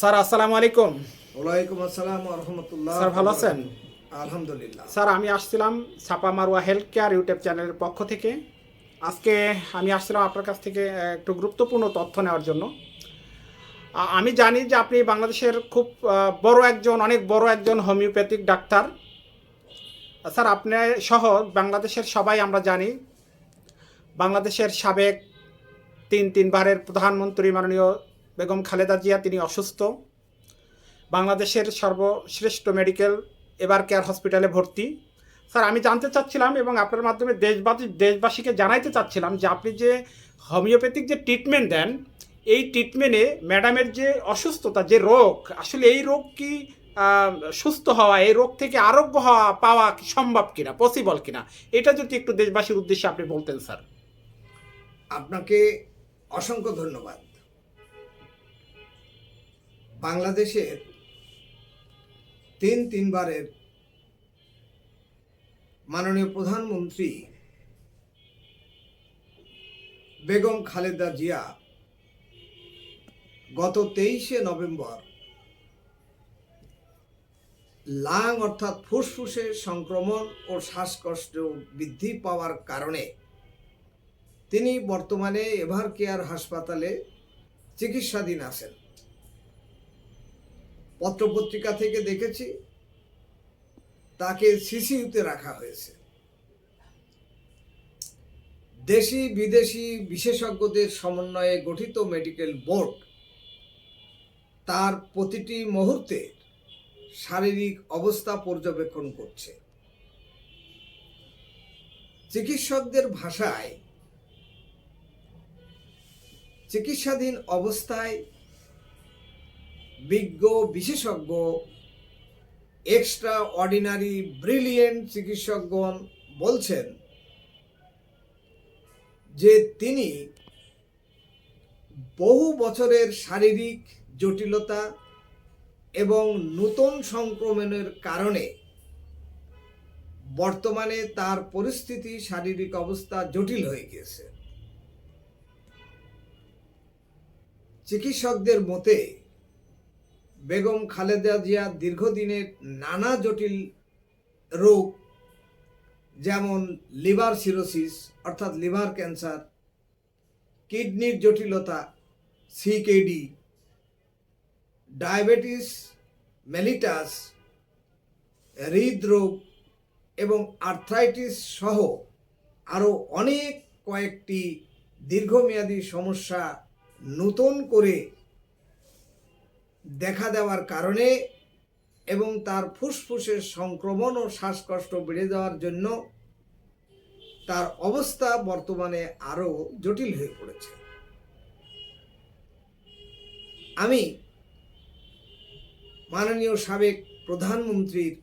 Sir আসসালামু আলাইকুম ওয়ালাইকুম আসসালাম রহমতুল্লাহ স্যার ভালো আছেন আলহামদুলিল্লাহ স্যার আমি আসছিলাম ছাপা মারুয়া হেলথ কেয়ার ইউটিউব চ্যানেলের পক্ষ থেকে আজকে আমি আসছিলাম আপনার কাছ থেকে একটু গুরুত্বপূর্ণ তথ্য নেওয়ার জন্য আমি জানি যে আপনি বাংলাদেশের খুব বড় একজন অনেক বড় একজন হোমিওপ্যাথিক ডাক্তার স্যার আপনি সহ বাংলাদেশের সবাই আমরা জানি বাংলাদেশের সাবেক তিন তিনবারের প্রধানমন্ত্রী মাননীয় বেগম খালেদা জিয়া তিনি অসুস্থ বাংলাদেশের সর্বশ্রেষ্ঠ মেডিকেল এবার কেয়ার হসপিটালে ভর্তি স্যার আমি জানতে চাচ্ছিলাম এবং আপনার মাধ্যমে দেশবাসী দেশবাসীকে জানাইতে চাচ্ছিলাম যে আপনি যে হোমিওপ্যাথিক যে ট্রিটমেন্ট দেন এই ট্রিটমেন্টে ম্যাডামের যে অসুস্থতা যে রোগ আসলে এই রোগ কি সুস্থ হওয়া এই রোগ থেকে আরোগ্য হওয়া পাওয়া সম্ভব কিনা পসিবল কিনা এটা যদি একটু দেশবাসীর উদ্দেশ্যে আপনি বলতেন স্যার আপনাকে অসংখ্য ধন্যবাদ বাংলাদেশের তিন তিনবারের মাননীয় প্রধানমন্ত্রী বেগম খালেদা জিয়া গত তেইশে নভেম্বর লাং অর্থাৎ ফুসফুসে সংক্রমণ ও শ্বাসকষ্ট বৃদ্ধি পাওয়ার কারণে তিনি বর্তমানে এভার কেয়ার হাসপাতালে চিকিৎসাধীন আছেন পত্রপত্রিকা থেকে দেখেছি তাকে সিসিউতে রাখা হয়েছে দেশি বিদেশি বিশেষজ্ঞদের সমন্বয়ে গঠিত মেডিকেল বোর্ড তার প্রতিটি মুহূর্তে শারীরিক অবস্থা পর্যবেক্ষণ করছে চিকিৎসকদের ভাষায় চিকিৎসাধীন অবস্থায় বিজ্ঞ বিশেষজ্ঞ এক্সট্রা অর্ডিনারি ব্রিলিয়েন্ট চিকিৎসকগণ বলছেন যে তিনি বহু বছরের শারীরিক জটিলতা এবং নতুন সংক্রমণের কারণে বর্তমানে তার পরিস্থিতি শারীরিক অবস্থা জটিল হয়ে গিয়েছে চিকিৎসকদের মতে বেগম খালেদা জিয়া দীর্ঘদিনের নানা জটিল রোগ যেমন লিভার সিরোসিস অর্থাৎ লিভার ক্যান্সার কিডনির জটিলতা সিকেডি ডায়াবেটিস মেলিটাস হৃদরোগ এবং আর্থ্রাইটিস সহ আরও অনেক কয়েকটি দীর্ঘমেয়াদী সমস্যা নতুন করে দেখা দেওয়ার কারণে এবং তার ফুসফুসের সংক্রমণ ও শ্বাসকষ্ট বেড়ে যাওয়ার জন্য তার অবস্থা বর্তমানে আরও জটিল হয়ে পড়েছে আমি মাননীয় সাবেক প্রধানমন্ত্রীর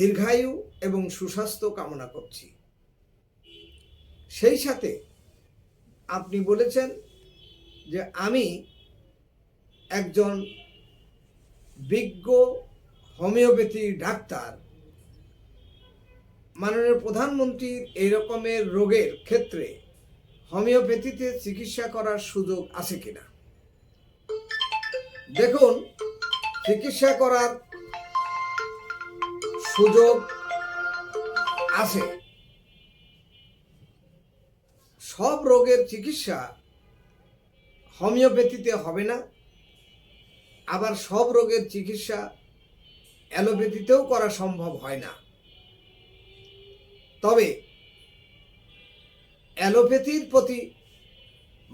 দীর্ঘায়ু এবং সুস্বাস্থ্য কামনা করছি সেই সাথে আপনি বলেছেন যে আমি একজন বিজ্ঞ হোমিওপ্যাথি ডাক্তার মাননীয় প্রধানমন্ত্রীর এই রকমের রোগের ক্ষেত্রে হোমিওপ্যাথিতে চিকিৎসা করার সুযোগ আছে কিনা দেখুন চিকিৎসা করার সুযোগ আছে সব রোগের চিকিৎসা হোমিওপ্যাথিতে হবে না আবার সব রোগের চিকিৎসা অ্যালোপ্যাথিতেও করা সম্ভব হয় না তবে অ্যালোপ্যাথির প্রতি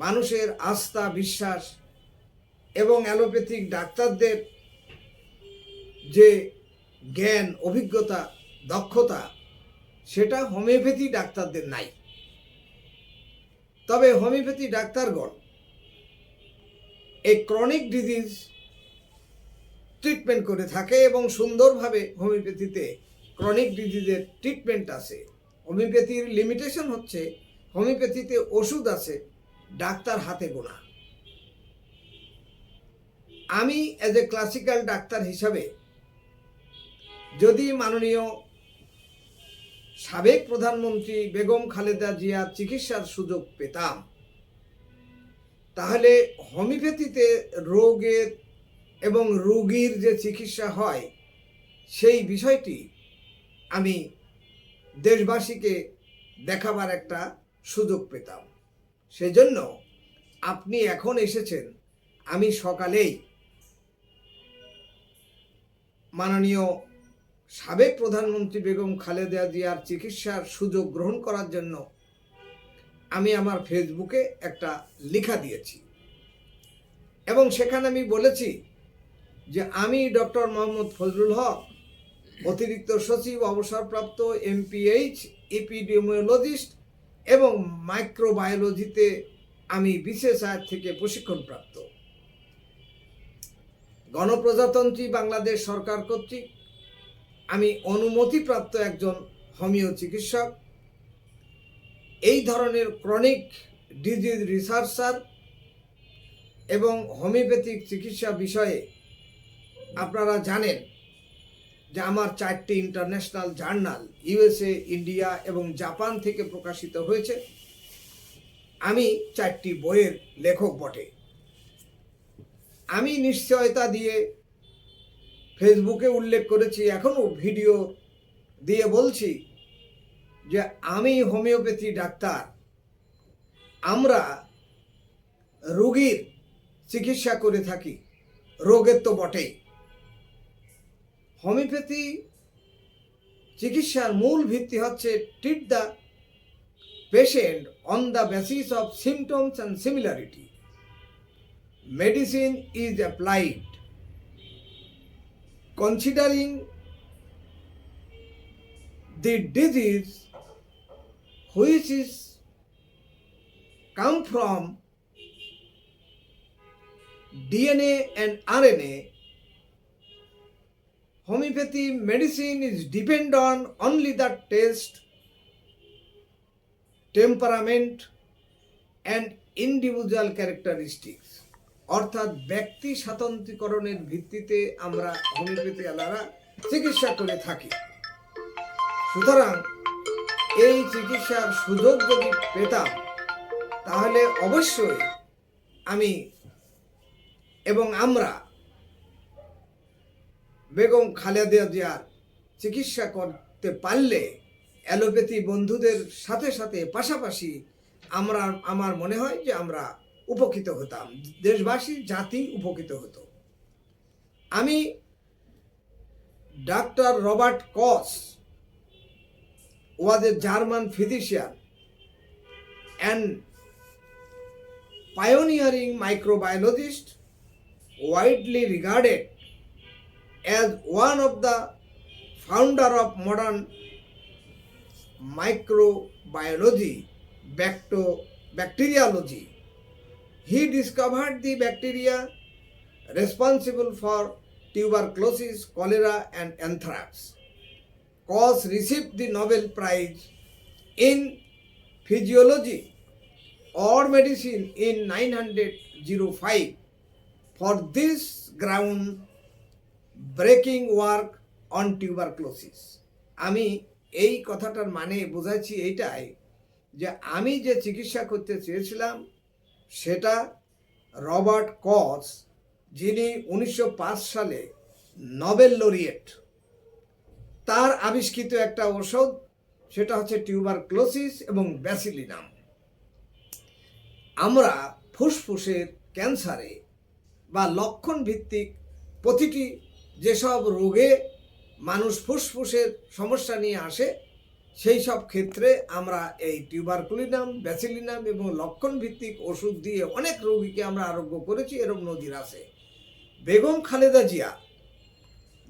মানুষের আস্থা বিশ্বাস এবং অ্যালোপ্যাথিক ডাক্তারদের যে জ্ঞান অভিজ্ঞতা দক্ষতা সেটা হোমিওপ্যাথি ডাক্তারদের নাই তবে হোমিওপ্যাথি ডাক্তারগণ এই ক্রনিক ডিজিজ ট্রিটমেন্ট করে থাকে এবং সুন্দরভাবে হোমিওপ্যাথিতে ক্রনিক ডিজিজের ট্রিটমেন্ট আছে হোমিওপ্যাথির লিমিটেশন হচ্ছে হোমিওপ্যাথিতে ওষুধ আছে ডাক্তার হাতে গোনা আমি অ্যাজ এ ক্লাসিক্যাল ডাক্তার হিসাবে যদি মাননীয় সাবেক প্রধানমন্ত্রী বেগম খালেদা জিয়ার চিকিৎসার সুযোগ পেতাম তাহলে হোমিওপ্যাথিতে রোগের এবং রোগীর যে চিকিৎসা হয় সেই বিষয়টি আমি দেশবাসীকে দেখাবার একটা সুযোগ পেতাম সেজন্য আপনি এখন এসেছেন আমি সকালেই মাননীয় সাবেক প্রধানমন্ত্রী বেগম খালেদা জিয়ার চিকিৎসার সুযোগ গ্রহণ করার জন্য আমি আমার ফেসবুকে একটা লেখা দিয়েছি এবং সেখানে আমি বলেছি যে আমি ডক্টর মোহাম্মদ ফজলুল হক অতিরিক্ত সচিব অবসরপ্রাপ্ত এমপিএইচ ইপিডিওমিওলজিস্ট এবং মাইক্রোবায়োলজিতে আমি বিশেষ আয় থেকে প্রশিক্ষণপ্রাপ্ত গণপ্রজাতন্ত্রী বাংলাদেশ সরকার কর্তৃক আমি অনুমতিপ্রাপ্ত একজন হোমিও চিকিৎসক এই ধরনের ক্রনিক ডিজিজ রিসার্চার এবং হোমিওপ্যাথিক চিকিৎসা বিষয়ে আপনারা জানেন যে আমার চারটি ইন্টারন্যাশনাল জার্নাল ইউএসএ ইন্ডিয়া এবং জাপান থেকে প্রকাশিত হয়েছে আমি চারটি বইয়ের লেখক বটে আমি নিশ্চয়তা দিয়ে ফেসবুকে উল্লেখ করেছি এখনও ভিডিও দিয়ে বলছি যে আমি হোমিওপ্যাথি ডাক্তার আমরা রোগীর চিকিৎসা করে থাকি রোগের তো বটেই হোমিওপ্যাথি চিকিৎসার মূল ভিত্তি হচ্ছে treat the patient on the basis of symptoms and similarity medicine is applied considering the disease which is come from DNA and RNA, homeopathy medicine is depend on only the taste, temperament and individual characteristics অর্থাৎ ব্যক্তি স্বাতন্ত্রীকরণের ভিত্তিতে আমরা homeopathy আলারা চিকিৎসা করে থাকি সুতরাং এই চিকিৎসার সুযোগ যদি পেতাম তাহলে অবশ্যই আমি এবং আমরা বেগম খালেদা জিয়ার চিকিৎসা করতে পারলে অ্যালোপ্যাথি বন্ধুদের সাথে সাথে পাশাপাশি আমরা আমার মনে হয় যে আমরা উপকৃত হতাম দেশবাসী জাতি উপকৃত হতো আমি doctor Robert Koch was a German physician and pioneering microbiologist, widely regarded as one of the founder of modern microbiology, bacteriology. He discovered the bacteria responsible for tuberculosis, cholera and anthrax. Koch received the Nobel Prize in Physiology or Medicine in 1905 for this ground-breaking work on tuberculosis. আমি এই কথাটার মানে বোঝাচ্ছি এইটাই যে আমি যে চিকিৎসা করতে চেয়েছিলাম সেটা রবার্ট কস যিনি উনিশশো সালে নবেল লরিয়েট তার আবিষ্কৃত একটা ঔষধ সেটা হচ্ছে টিউবারক্লোসিস এবং ব্যাসিলিনাম আমরা ফুসফুসের ক্যান্সারে বা লক্ষণ ভিত্তিক প্রতিটি যেসব রোগে মানুষ ফুসফুসের সমস্যা নিয়ে আসে সেই সব ক্ষেত্রে আমরা এই টিউবারকুলিনাম ব্যাসিলিনাম এবং লক্ষণ ভিত্তিক ওষুধ দিয়ে অনেক রোগীকে আমরা আরোগ্য করেছি এরকম নজির আছে বেগম খালেদা জিয়া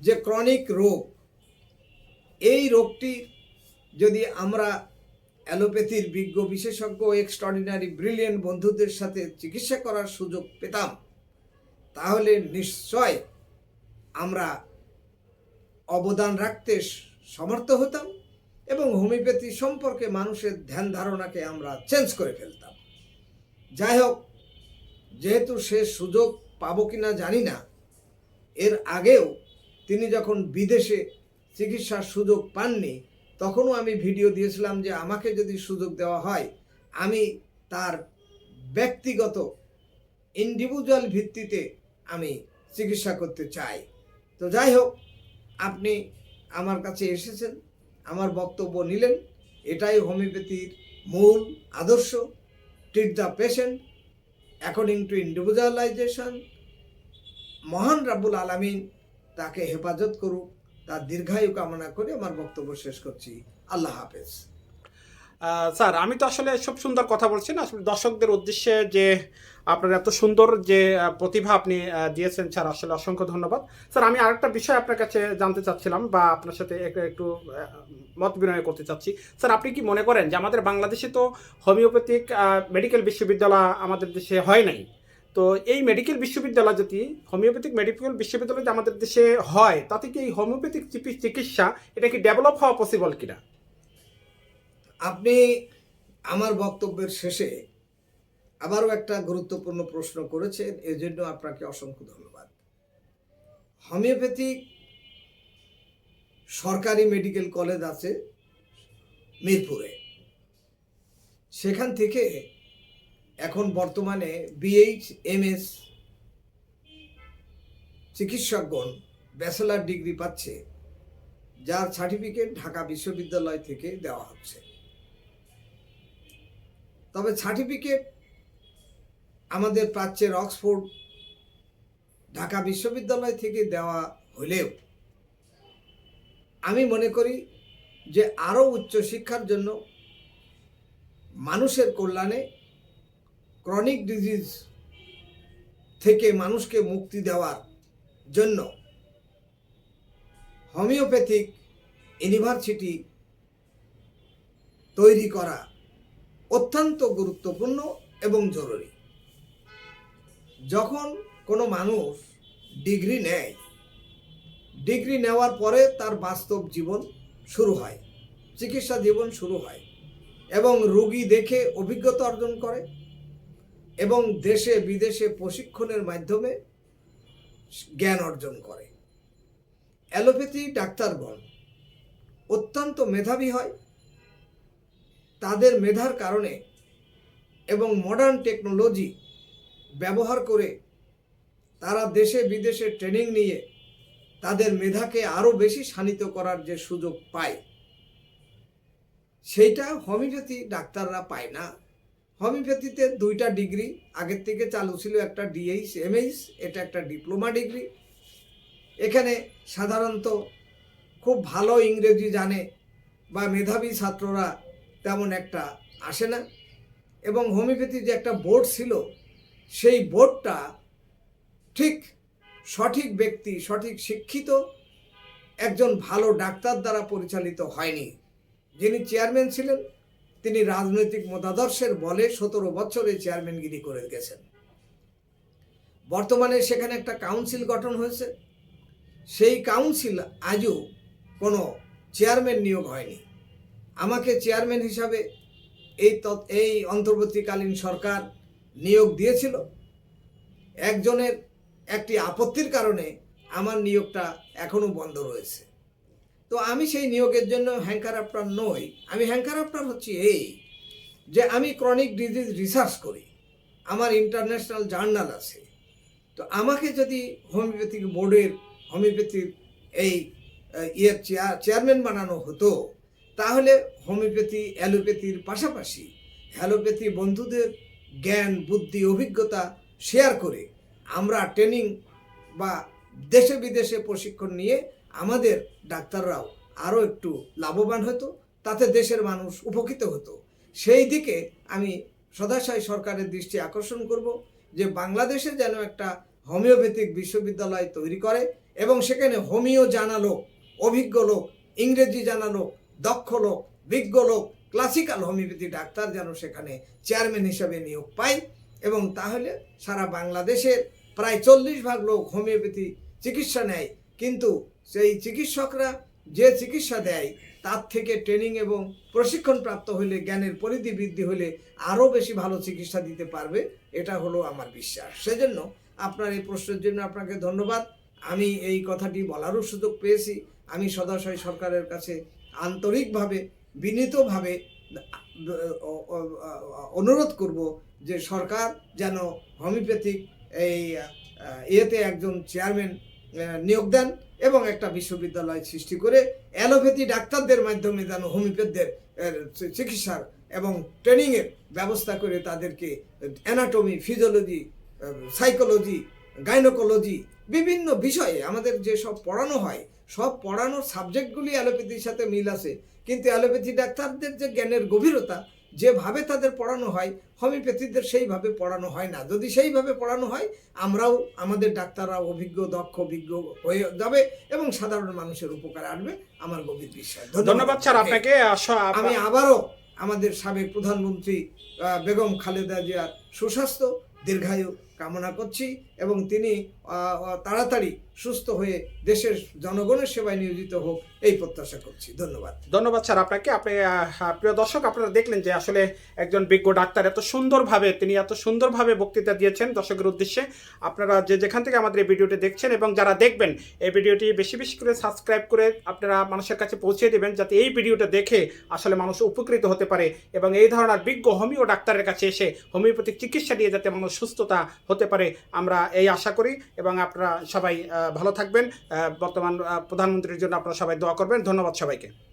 যে ক্রনিক রোগ এই রোগটি যদি আমরা অ্যালোপ্যাথির বিজ্ঞ বিশেষজ্ঞ এক্সট্রডিনারি ব্রিলিয়েন্ট বন্ধুদের সাথে চিকিৎসা করার সুযোগ পেতাম তাহলে নিশ্চয় আমরা অবদান রাখতে সমর্থ হতাম এবং হোমিওপ্যাথি সম্পর্কে মানুষের ধ্যান ধারণাকে আমরা চেঞ্জ করে ফেলতাম যাই হোক যেহেতু সে সুযোগ পাবো কি না জানি না এর আগেও তিনি যখন বিদেশে চিকিৎসার সুযোগ পাননি তখনও আমি ভিডিও দিয়েছিলাম যে আমাকে যদি সুযোগ দেওয়া হয় আমি তার ব্যক্তিগত ইন্ডিভিজুয়াল ভিত্তিতে আমি চিকিৎসা করতে চাই তো যাই হোক আপনি আমার কাছে এসেছেন আমার বক্তব্য নিলেন এটাই হোমিওপ্যাথির মূল আদর্শ treat the patient according to individualization মহান রাবুল আলামিন তাকে হেফাজত করুক তার দীর্ঘায়ু কামনা করে আমার বক্তব্য শেষ করছি আল্লাহ হাফেজ স্যার আমি তো আসলে সব সুন্দর কথা বলছি না আসলে দর্শকদের উদ্দেশ্যে যে আপনার এত সুন্দর যে প্রতিভা আপনি দিয়েছেন স্যার আসলে অসংখ্য ধন্যবাদ স্যার আমি আরেকটা বিষয় আপনার কাছে জানতে চাচ্ছিলাম বা আপনার সাথে একটু মত বিনিময় করতে চাচ্ছি স্যার আপনি কি মনে করেন যে আমাদের বাংলাদেশে তো হোমিওপ্যাথিক মেডিকেল বিশ্ববিদ্যালয় আমাদের দেশে হয় নাই তো এই মেডিকেল বিশ্ববিদ্যালয় যদি হোমিওপ্যাথিক মেডিকেল বিশ্ববিদ্যালয় যদি আমাদের দেশে হয় তাতে কি এই হোমিওপ্যাথিক চিকিৎসা এটা কি ডেভেলপ হওয়া পসিবল কিনা আপনি আমার বক্তব্যের শেষে আবারও একটা গুরুত্বপূর্ণ প্রশ্ন করেছেন জন্য আপনাকে অসংখ্য ধন্যবাদ হোমিওপ্যাথিক সরকারি মেডিকেল কলেজ আছে মিরপুরে সেখান থেকে এখন বর্তমানে বিএইচ এস চিকিৎসকগণ ব্যাচেলার ডিগ্রি পাচ্ছে যার সার্টিফিকেট ঢাকা বিশ্ববিদ্যালয় থেকে দেওয়া হচ্ছে তবে সার্টিফিকেট আমাদের প্রাচ্যের অক্সফোর্ড ঢাকা বিশ্ববিদ্যালয় থেকে দেওয়া হলেও আমি মনে করি যে আরও উচ্চশিক্ষার জন্য মানুষের কল্যাণে ক্রনিক ডিজিজ থেকে মানুষকে মুক্তি দেওয়ার জন্য হোমিওপ্যাথিক ইউনিভার্সিটি তৈরি করা অত্যন্ত গুরুত্বপূর্ণ এবং জরুরি যখন কোনো মানুষ ডিগ্রি নেয় ডিগ্রি নেওয়ার পরে তার বাস্তব জীবন শুরু হয় চিকিৎসা জীবন শুরু হয় এবং রোগী দেখে অভিজ্ঞতা অর্জন করে এবং দেশে বিদেশে প্রশিক্ষণের মাধ্যমে জ্ঞান অর্জন করে অ্যালোপ্যাথি ডাক্তারগণ অত্যন্ত মেধাবী হয় তাদের মেধার কারণে এবং মডার্ন টেকনোলজি ব্যবহার করে তারা দেশে বিদেশে ট্রেনিং নিয়ে তাদের মেধাকে আরও বেশি শানিত করার যে সুযোগ পায় সেইটা হোমিওপ্যাথি ডাক্তাররা পায় না হোমিওপ্যাথিতে দুইটা ডিগ্রি আগের থেকে চালু ছিল একটা ডিএইচ এমএইচ এটা একটা ডিপ্লোমা ডিগ্রি এখানে সাধারণত খুব ভালো ইংরেজি জানে বা মেধাবী ছাত্ররা তেমন একটা আসে না এবং হোমিওপ্যাথি যে একটা বোর্ড ছিল সেই বোর্ডটা ঠিক সঠিক ব্যক্তি সঠিক শিক্ষিত একজন ভালো ডাক্তার দ্বারা পরিচালিত হয়নি যিনি চেয়ারম্যান ছিলেন তিনি রাজনৈতিক মতাদর্শের বলে সতেরো বছর এই চেয়ারম্যানগিরি করে গেছেন বর্তমানে সেখানে একটা কাউন্সিল গঠন হয়েছে সেই কাউন্সিল আজও কোনো চেয়ারম্যান নিয়োগ হয়নি আমাকে চেয়ারম্যান হিসাবে এই এই অন্তর্বর্তীকালীন সরকার নিয়োগ দিয়েছিল একজনের একটি আপত্তির কারণে আমার নিয়োগটা এখনও বন্ধ রয়েছে তো আমি সেই নিয়োগের জন্য হ্যাঙ্কার আফটার নই আমি হ্যাঙ্কার আফটার হচ্ছি এই যে আমি ক্রনিক ডিজিজ রিসার্চ করি আমার ইন্টারন্যাশনাল জার্নাল আছে তো আমাকে যদি হোমিওপ্যাথিক বোর্ডের হোমিওপ্যাথির এই ইয়ের চেয়ার চেয়ারম্যান বানানো হতো তাহলে হোমিওপ্যাথি অ্যালোপ্যাথির পাশাপাশি অ্যালোপ্যাথি বন্ধুদের জ্ঞান বুদ্ধি অভিজ্ঞতা শেয়ার করে আমরা ট্রেনিং বা দেশে বিদেশে প্রশিক্ষণ নিয়ে আমাদের ডাক্তাররাও আরও একটু লাভবান হতো তাতে দেশের মানুষ উপকৃত হতো সেই দিকে আমি সদাশয় সরকারের দৃষ্টি আকর্ষণ করব যে বাংলাদেশে যেন একটা হোমিওপ্যাথিক বিশ্ববিদ্যালয় তৈরি করে এবং সেখানে হোমিও জানা লোক অভিজ্ঞ লোক ইংরেজি জানা লোক দক্ষ লোক বিজ্ঞ লোক ক্লাসিক্যাল হোমিওপ্যাথি ডাক্তার যেন সেখানে চেয়ারম্যান হিসাবে নিয়োগ পায় এবং তাহলে সারা বাংলাদেশের প্রায় চল্লিশ ভাগ লোক হোমিওপ্যাথি চিকিৎসা নেয় কিন্তু সেই চিকিৎসকরা যে চিকিৎসা দেয় তার থেকে ট্রেনিং এবং প্রশিক্ষণ প্রাপ্ত হলে জ্ঞানের পরিধি বৃদ্ধি হলে আরও বেশি ভালো চিকিৎসা দিতে পারবে এটা হলো আমার বিশ্বাস সেজন্য আপনার এই প্রশ্নের জন্য আপনাকে ধন্যবাদ আমি এই কথাটি বলারও সুযোগ পেয়েছি আমি সদাশয় সরকারের কাছে আন্তরিকভাবে বিনীতভাবে অনুরোধ করব যে সরকার যেন হোমিওপ্যাথিক এই ইয়েতে একজন চেয়ারম্যান নিয়োগ দেন এবং একটা বিশ্ববিদ্যালয় সৃষ্টি করে অ্যালোপ্যাথি ডাক্তারদের মাধ্যমে যেন হোমিওপ্যাথদের চিকিৎসার এবং ট্রেনিংয়ের ব্যবস্থা করে তাদেরকে অ্যানাটমি ফিজিওলজি সাইকোলজি গাইনোকোলজি বিভিন্ন বিষয়ে আমাদের যে সব পড়ানো হয় সব পড়ানোর সাবজেক্টগুলি অ্যালোপ্যাথির সাথে মিল আছে কিন্তু অ্যালোপ্যাথি ডাক্তারদের যে জ্ঞানের গভীরতা যেভাবে তাদের পড়ানো হয় হোমিওপ্যাথিদের সেইভাবে পড়ানো হয় না যদি সেইভাবে পড়ানো হয় আমরাও আমাদের ডাক্তাররা অভিজ্ঞ দক্ষ অভিজ্ঞ হয়ে যাবে এবং সাধারণ মানুষের উপকার আসবে আমার গভীর বিশ্বাস ধন্যবাদ স্যার আপনাকে আমি আবারও আমাদের সাবেক প্রধানমন্ত্রী বেগম খালেদা জিয়ার সুস্বাস্থ্য দীর্ঘায়ু কামনা করছি এবং তিনি তাড়াতাড়ি সুস্থ হয়ে দেশের জনগণের সেবায় নিয়োজিত হোক এই প্রত্যাশা করছি ধন্যবাদ ধন্যবাদ স্যার আপনাকে আপনি প্রিয় দর্শক আপনারা দেখলেন যে আসলে একজন বিজ্ঞ ডাক্তার এত সুন্দরভাবে তিনি এত সুন্দরভাবে বক্তৃতা দিয়েছেন দর্শকের উদ্দেশ্যে আপনারা যে যেখান থেকে আমাদের এই ভিডিওটি দেখছেন এবং যারা দেখবেন এই ভিডিওটি বেশি বেশি করে সাবস্ক্রাইব করে আপনারা মানুষের কাছে পৌঁছে দেবেন যাতে এই ভিডিওটা দেখে আসলে মানুষ উপকৃত হতে পারে এবং এই ধরনের বিজ্ঞ হোমিও ডাক্তারের কাছে এসে হোমিওপ্যাথিক চিকিৎসা দিয়ে যাতে মানুষ সুস্থতা হতে পারে আমরা এই আশা করি এবং আপনারা সবাই ভালো থাকবেন বর্তমান প্রধানমন্ত্রীর জন্য আপনারা সবাই দোয়া করবেন ধন্যবাদ সবাইকে